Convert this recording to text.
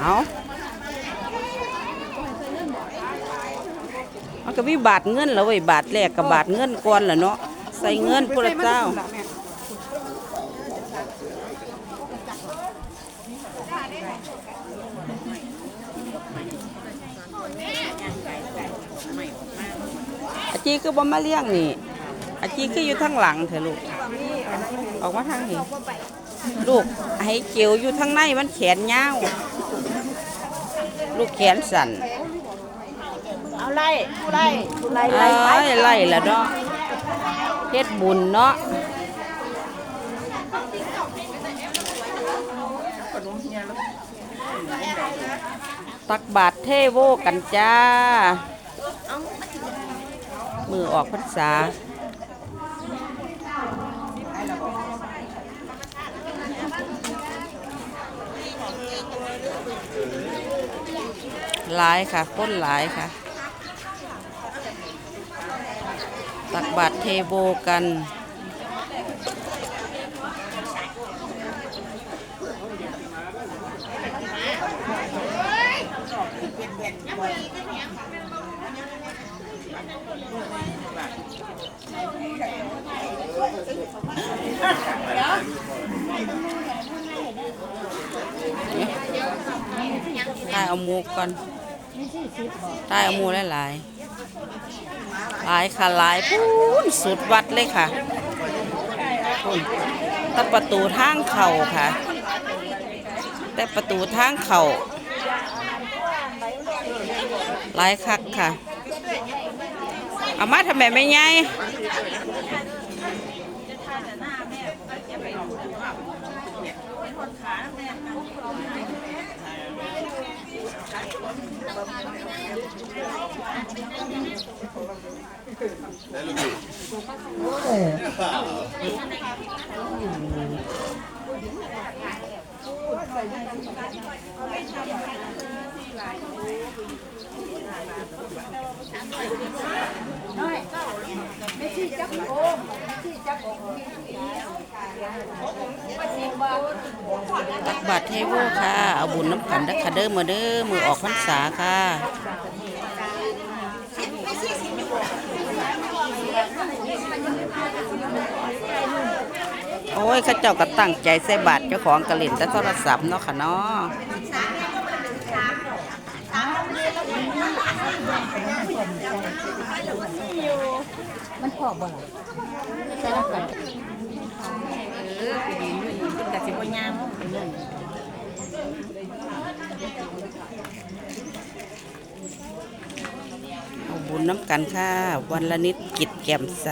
เอามันก็มีบาทเงินแล้วเว้ยบาทแรกกับบาทเงินก่อนล่ะเนาะใส่เงินพระเจ้าอาจีคือบ่มาเลี้ยงนี่อาจีคืออยู่ทางหลังเถอะลูกออกมาทางนี้ลูกให้เกียวอยู่ทางในมันแขนยาว ลูกแขนสั่นเอาไล่ไล่ไล่ไล่ไล่ไล่ละเนาะเฮ็ดบุญเนาะตักบาทเทโวกันจ้า มือออกพรรษา หลายค่ะคนหลายค่ะ ตักบาตรเทโบกัน ตายเอาหมูก่อนตายเอาหมูหลายๆหลายค่ะหลายปูนสุดวัดเลยค่ะปูนแต่ประตูทางเข่าค่ะ แต่ประตูทางเข่าหลายคักค่ะ เอามาทำไมไม่ไง ตักบาตรเทโวค่ะ เอาบุญน้ำขันดักคาเดอร์มาเด้อมือออกพรรษาค่ะ อ้ยข้าเจ้าก็ตั้งใจใส่บาตรเจ้าของกระเล่นแต่โทรศัพท์เนาะค่ะเนาะมันพอบ่ล่ะใช่แล้วกันเออไปยืนอยู่นี่เป็นกะสิบ่ยามเอาบุญน้ำกันค่ะ วันละนิดกิจแก้มใส